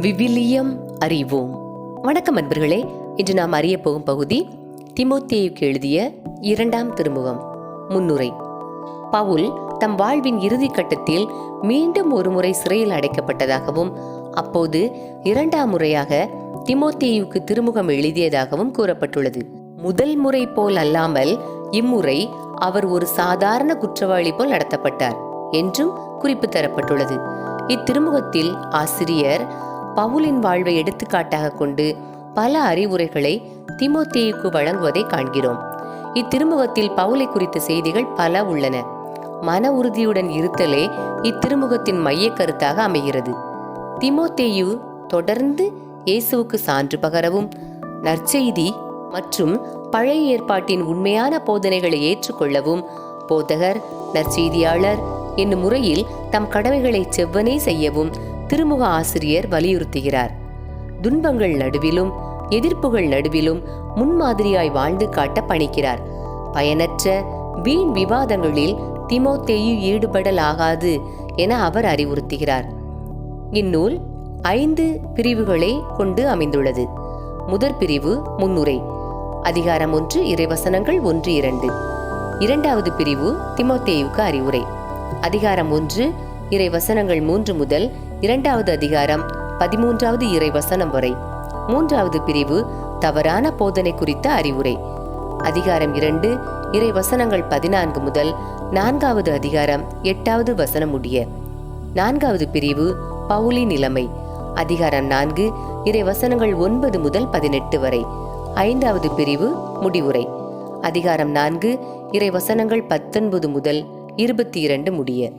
விவிலியம் அறிவோம். வணக்கம் அன்பர்களே இன்று நாம் அறிய போகும் பகுதி திமோத்தேயுக்கு எழுதிய இரண்டாம் திருமுகம் முன்னுரை. பவுல் தம் வாழ்வின் இறுதி கட்டத்தில் மீண்டும் ஒரு முறை சிறையில் அடைக்கப்பட்டதாகவும் அப்போது இரண்டாம் முறையாக திமோத்தேயுக்கு திருமுகம் எழுதியதாகவும் கூறப்பட்டுள்ளது. முதல் முறை போல் அல்லாமல் இம்முறை அவர் ஒரு சாதாரண குற்றவாளி போல் நடத்தப்பட்டார் என்றும் குறிப்பு தரப்பட்டுள்ளது. இத்திருமுகத்தில் ஆசிரியர் பவுலின் வாழ்வை எடுத்துக்காட்டாக கொண்டு பல அறிவுரைகளை திமோத்தேயுக்கு வழங்குவதை காண்கிறோம். இத்திருமுகத்தில் பவுலை குறித்த செய்திகள் பல உள்ளன. மன உறுதியுடன் இருத்தலே இத்திருமுகத்தின் மைய கருத்தாக அமைகிறது. திமோத்தேயு தொடர்ந்து இயேசுவுக்கு சான்று பகரவும் நற்செய்தி மற்றும் பழைய ஏற்பாட்டின் உண்மையான போதனைகளை ஏற்றுக்கொள்ளவும் போதகர் நற்செய்தியாளர் என்னும் முறையில் தம் கடமைகளை செவ்வனே செய்யவும் திருமுக ஆசிரியர் வலியுறுத்துகிறார். துன்பங்கள் நடுவிலும் எதிர்ப்புகள் நடுவிலும் முன்மாதிரியாய் வாழ்ந்து காட்ட பணிக்கிறார். பயனற்ற வீண் விவாதங்களில் திமோத்தேயு ஈடுபடலாகாது என அவர் அறிவுறுத்துகிறார். இந்நூல் ஐந்து பிரிவுகளை கொண்டு அமைந்துள்ளது. முதற் பிரிவு முன்னுரை. அதிகாரம் ஒன்று இறைவசனங்கள் ஒன்று இரண்டு. இரண்டாவது பிரிவு திமோத்தேயுக்கு அறிவுரை. அதிகாரம் ஒன்று இறை வசனங்கள் மூன்று முதல் இரண்டாவது அதிகாரம் பதிமூன்றாவது இறை வசனம் வரை. மூன்றாவது பிரிவு தவறான போதனை குறித்த அறிவுரை. அதிகாரம் இரண்டு இறை வசனங்கள் பதினான்கு முதல் நான்காவது அதிகாரம் எட்டாவது வசனம் முடிய நான்காவது பிரிவு பவுலி நிலைமை. அதிகாரம் நான்கு இறை வசனங்கள் ஒன்பது முதல் பதினெட்டு வரை. ஐந்தாவது பிரிவு முடிவுரை. அதிகாரம் நான்கு இறை வசனங்கள் பத்தொன்பது முதல் இருபத்தி இரண்டு முடிய.